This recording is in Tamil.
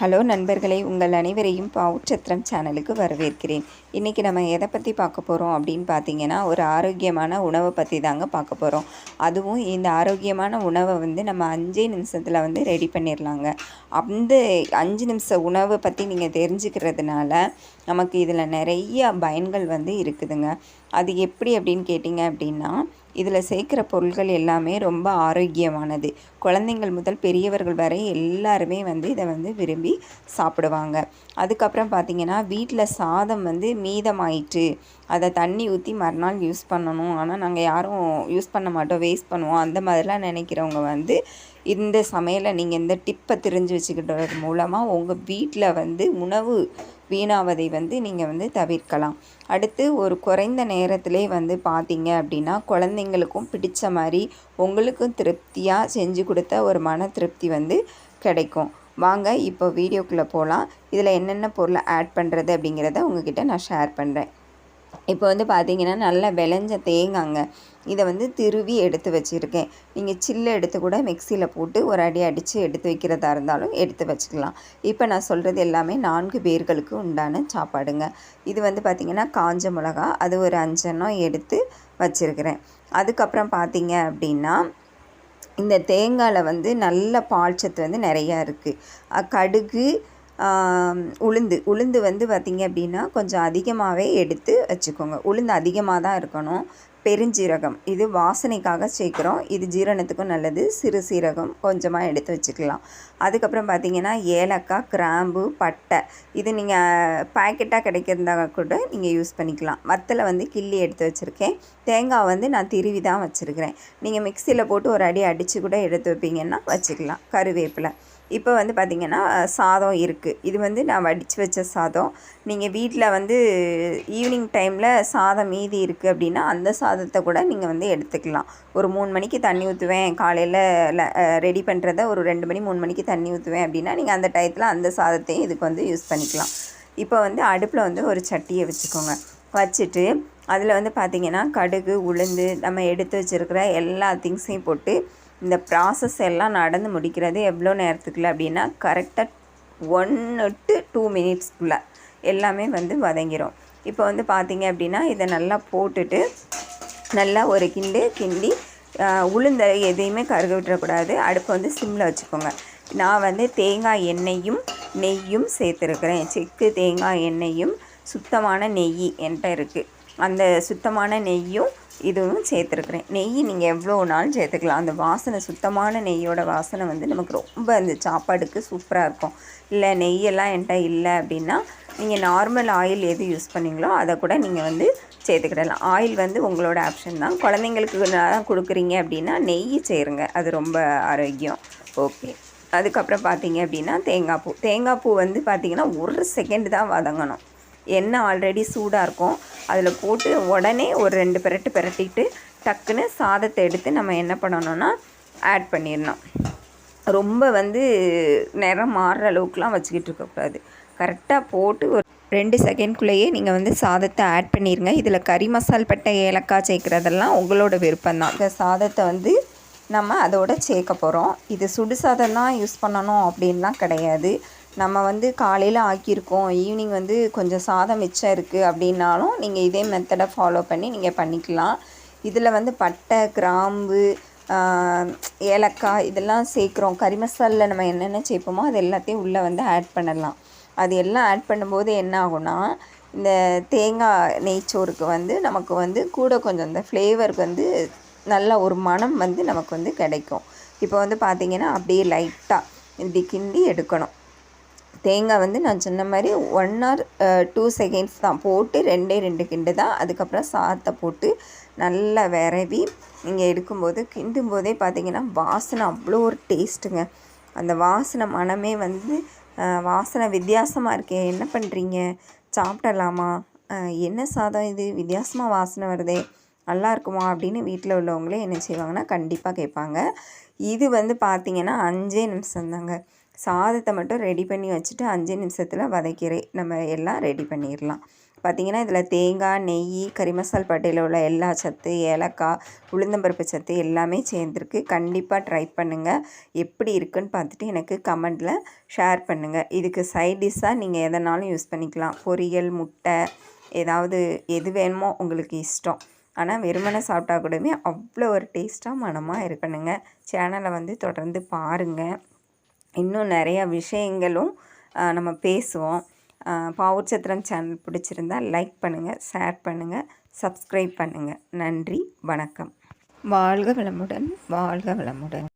ஹலோ நண்பர்களே உங்கள் அனைவரையும் பாவுச்சத்திரம் சேனலுக்கு வரவேற்கிறேன். இன்றைக்கி நம்ம எதை பற்றி பார்க்க போகிறோம் அப்படின்னு பார்த்தீங்கன்னா ஒரு ஆரோக்கியமான உணவை பற்றி தாங்க பார்க்க போகிறோம் அதுவும் இந்த ஆரோக்கியமான உணவை வந்து நம்ம அஞ்சே நிமிஷத்தில் வந்து ரெடி பண்ணிடலாங்க அந்த அஞ்சு நிமிஷ உணவை பற்றி நீங்கள் தெரிஞ்சுக்கிறதுனால நமக்கு இதில் நிறைய பயன்கள் வந்து இருக்குதுங்க. அது எப்படி அப்படின்னு கேட்டிங்க அப்படின்னா இதில் சேர்க்குற பொருட்கள் எல்லாமே ரொம்ப ஆரோக்கியமானது. குழந்தைங்கள் முதல் பெரியவர்கள் வரை எல்லாருமே வந்து இதை வந்து விரும்பி சாப்பிடுவாங்க. அதுக்கப்புறம் பார்த்திங்கன்னா வீட்டில் சாதம் வந்து மீதமாயிட்டு அதை தண்ணி ஊற்றி மறுநாள் யூஸ் பண்ணணும். ஆனால் நாங்கள் யாரும் யூஸ் பண்ண மாட்டோம் வேஸ்ட் பண்ணுவோம். அந்த மாதிரிலாம் நினைக்கிறவங்க வந்து இந்த சமையலை நீங்கள் இந்த டிப்பை தெரிஞ்சு வச்சுக்கிட்டது மூலமாக உங்கள் வீட்டில் வந்து உணவு வீணாவதை வந்து நீங்கள் வந்து தவிர்க்கலாம். அடுத்து ஒரு குறைந்த நேரத்திலே வந்து பார்த்தீங்க அப்படின்னா குழந்தைங்களுக்கும் பிடித்த மாதிரி உங்களுக்கும் திருப்தியாக செஞ்சு கொடுத்த ஒரு மன திருப்தி வந்து கிடைக்கும். வாங்க இப்போ வீடியோக்குள்ளே போகலாம் இதில் என்னென்ன பொருளை ஆட் பண்ணுறது அப்படிங்கிறத உங்ககிட்ட நான் ஷேர் பண்ணுறேன் இப்போ வந்து பார்த்தீங்கன்னா நல்லா விளைஞ்ச தேங்காங்க. இதை வந்து திருவி எடுத்து வச்சுருக்கேன். நீங்கள் சில்லு எடுத்து கூட மிக்சியில் போட்டு ஒரு அடி அடித்து எடுத்து வைக்கிறதா இருந்தாலும் எடுத்து வச்சுக்கலாம். இப்போ நான் சொல்கிறது எல்லாமே நான்கு பேர்களுக்கு உண்டான சாப்பாடுங்க. இது வந்து பார்த்திங்கன்னா காஞ்ச மிளகா அது ஒரு அஞ்செண்ணம் எடுத்து வச்சுருக்கிறேன். அதுக்கப்புறம் பார்த்தீங்க அப்படின்னா இந்த தேங்காயில் வந்து நல்ல பால் சத்து வந்து நிறையா இருக்குது கடுகு உளுந்து. உளுந்து வந்து பார்த்திங்க அப்படின்னா கொஞ்சம் அதிகமாகவே எடுத்து வச்சுக்கோங்க. உளுந்து அதிகமாக தான் இருக்கணும். பெருஞ்சீரகம். இது வாசனைக்காக சேர்க்குறோம். இது ஜீரணத்துக்கும் நல்லது. சிறு சீரகம் கொஞ்சமாக எடுத்து வச்சுக்கலாம். அதுக்கப்புறம் பார்த்திங்கன்னா ஏலக்காய் கிராம்பு பட்டை. இது நீங்கள் பேக்கெட்டாக கிடைக்கிறதா கூட நீங்கள் யூஸ் பண்ணிக்கலாம். வத்தலை வந்து கிள்ளி எடுத்து வச்சுருக்கேன். தேங்காய் வந்து நான் திருவி தான் வச்சுருக்கிறேன். நீங்கள் மிக்சியில் போட்டு ஒரு அடி அடித்து கூட எடுத்து வைப்பீங்கன்னா வச்சுக்கலாம். கருவேப்பிலை. இப்போ வந்து பார்த்திங்கன்னா சாதம் இருக்குது இது வந்து நான் வடித்து வச்ச சாதம். நீங்கள் வீட்டில் வந்து ஈவினிங் டைமில் சாதம் மீதி இருக்குது அப்படின்னா அந்த சாதத்தை கூட நீங்கள் வந்து எடுத்துக்கலாம். ஒரு மூணு மணிக்கு தண்ணி ஊற்றுவேன் காலையில் ரெடி பண்ணுறத ஒரு ரெண்டு மணி மூணு மணிக்கு தண்ணி ஊற்றுவேன் அப்படின்னா நீங்கள் அந்த டயத்தில் அந்த சாதத்தையும் இதுக்கு வந்து யூஸ் பண்ணிக்கலாம். இப்போ வந்து அடுப்பில் வந்து ஒரு சட்டியை வச்சுக்கோங்க. வச்சுட்டு அதில் வந்து பார்த்திங்கன்னா கடுகு உளுந்து நம்ம எடுத்து வச்சுருக்கிற எல்லா திங்ஸையும் போட்டு இந்த ப்ராசஸ் எல்லாம் நடந்து முடிக்கிறது எவ்வளோ நேரத்துக்குள்ள அப்படின்னா கரெக்டாக ஒன்று டு டூ மினிட்ஸ்க்குள்ளே எல்லாமே வந்து வதங்கிடும் இப்போ வந்து பார்த்திங்க அப்படின்னா இதை நல்லா போட்டுட்டு நல்லா ஒரு கிண்டு கிண்டி உளுந்த எதையுமே கருக விட்டுறக்கூடாது. அடுப்பை வந்து சிம்மில் வச்சுக்கோங்க. நான் வந்து தேங்காய் எண்ணெயும் நெய்யும் சேர்த்துருக்குறேன். செக்கு தேங்காய் எண்ணெயும் சுத்தமான நெய் என்கிட்ட இருக்குது அந்த சுத்தமான நெய்யும் இதுவும் சேர்த்துருக்குறேன். நெய் நீங்கள் எவ்வளோ நாளும் சேர்த்துக்கலாம்? அந்த வாசனை சுத்தமான நெய்யோட வாசனை வந்து நமக்கு ரொம்ப அந்த சாப்பாடுக்கு சூப்பராக இருக்கும். இல்லை நெய்யெல்லாம் என்கிட்ட இல்லை அப்படின்னா நீங்கள் நார்மல் ஆயில் எது யூஸ் பண்ணீங்களோ அதை கூட நீங்கள் வந்து சேர்த்துக்கிடலாம். ஆயில் வந்து உங்களோட ஆப்ஷன் தான். குழந்தைங்களுக்கு தான் கொடுக்குறீங்க அப்படின்னா நெய் சேருங்க. அது ரொம்ப ஆரோக்கியம். ஓகே அதுக்கப்புறம் பார்த்தீங்க அப்படின்னா தேங்காய் பூ. தேங்காய் பூ வந்து பார்த்திங்கன்னா ஒரு செகண்ட் தான் வதங்கணும். எண்ணெய் ஆல்ரெடி சூடாக இருக்கும். அதில் போட்டு உடனே ஒரு ரெண்டு பெரட்டு பெரட்டிட்டு டக்குன்னு சாதத்தை எடுத்து நம்ம என்ன பண்ணணும்னா ஆட் பண்ணிடணும். ரொம்ப வந்து நிறம் மாறுற அளவுக்குலாம் வச்சுக்கிட்டு இருக்கக்கூடாது கரெக்டாக போட்டு ஒரு ரெண்டு செகண்ட்குள்ளேயே நீங்கள் வந்து சாதத்தை ஆட் பண்ணிடுங்க இதில் கறி மசால் பட்டை ஏலக்காய் சேர்க்குறதெல்லாம் உங்களோட விருப்பம் தான். இந்த சாதத்தை வந்து நம்ம அதோட சேர்க்க போகிறோம் இது சுடு சாதம் தான் யூஸ் பண்ணணும் அப்படின்லாம் கிடையாது. நம்ம வந்து காலையில் ஆக்கியிருக்கோம். ஈவினிங் வந்து கொஞ்சம் சாதம் மிச்சம் இருக்குது அப்படின்னாலும் நீங்கள் இதே மெத்தடை ஃபாலோ பண்ணி நீங்கள் பண்ணிக்கலாம். இதில் வந்து பட்டை கிராம்பு ஏலக்காய் இதெல்லாம் சேர்க்குறோம். கறி மசாலில் நம்ம என்னென்ன சேர்ப்போமோ அது எல்லாத்தையும் உள்ளே வந்து ஆட் பண்ணலாம். அது எல்லாம் ஆட் பண்ணும்போது என்ன ஆகும்னா இந்த தேங்காய் நெய்ச்சோறுக்கு வந்து நமக்கு வந்து கூட கொஞ்சம் இந்த ஃப்ளேவருக்கு வந்து நல்ல ஒரு மனம் வந்து நமக்கு வந்து கிடைக்கும். இப்போ வந்து பார்த்திங்கன்னா அப்படியே லைட்டாக இப்படி கிண்டி எடுக்கணும். தேங்காய் வந்து நான் சொன்ன மாதிரி ஒன் ஆர் டூ செகண்ட்ஸ் தான். போட்டு ரெண்டே ரெண்டு கிண்டு தான். அதுக்கப்புறம் சாத்தை போட்டு நல்லா விரவி நீங்கள் எடுக்கும்போது கிண்டும் போதே பார்த்தீங்கன்னா வாசனை அவ்வளோ ஒரு டேஸ்ட்டுங்க அந்த வாசனை மனமே வந்து வாசனை வித்தியாசமாக இருக்கே. என்ன பண்ணுறீங்க சாப்பிடலாமா? என்ன சாதம் இது? வித்தியாசமாக வாசனை வருதே. நல்லா இருக்குமா? அப்படின்னு வீட்டில் உள்ளவங்களே என்ன செய்வாங்கன்னா கண்டிப்பாக கேட்பாங்க. இது வந்து பார்த்திங்கன்னா அஞ்சே நிமிஷம் தாங்க சாதத்தை மட்டும் ரெடி பண்ணி வச்சுட்டு அஞ்சு நிமிஷத்தில் வதக்கி நம்ம எல்லாம் ரெடி பண்ணிடலாம் பார்த்திங்கன்னா இதில் தேங்காய் நெய் கறி மசால் பட்டையில் உள்ள எல்லா சத்து ஏலக்காய் உளுந்தம்பருப்பு சத்து எல்லாமே சேர்ந்துருக்கு. கண்டிப்பாக ட்ரை பண்ணுங்கள் எப்படி இருக்குன்னு பார்த்துட்டு எனக்கு கமெண்டில் ஷேர் பண்ணுங்கள் இதுக்கு சைட் டிஷ்ஷாக நீங்கள் எதனாலும் யூஸ் பண்ணிக்கலாம். பொரியல் முட்டை ஏதாவது எது வேணுமோ உங்களுக்கு இஷ்டம். ஆனால் வெறுமனை சாப்பிட்டா கூடவே அவ்வளோ ஒரு டேஸ்ட்டாக மனமாக இருக்கணுங்க. சேனலை வந்து தொடர்ந்து பாருங்கள் இன்னும் நிறையா விஷயங்களும் நம்ம பேசுவோம். பாவூர் சத்திரம் சேனல் பிடிச்சிருந்தா லைக் பண்ணுங்கள் ஷேர் பண்ணுங்கள் சப்ஸ்கிரைப் பண்ணுங்கள் நன்றி வணக்கம். வாழ்க வளமுடன் வாழ்க வளமுடன்.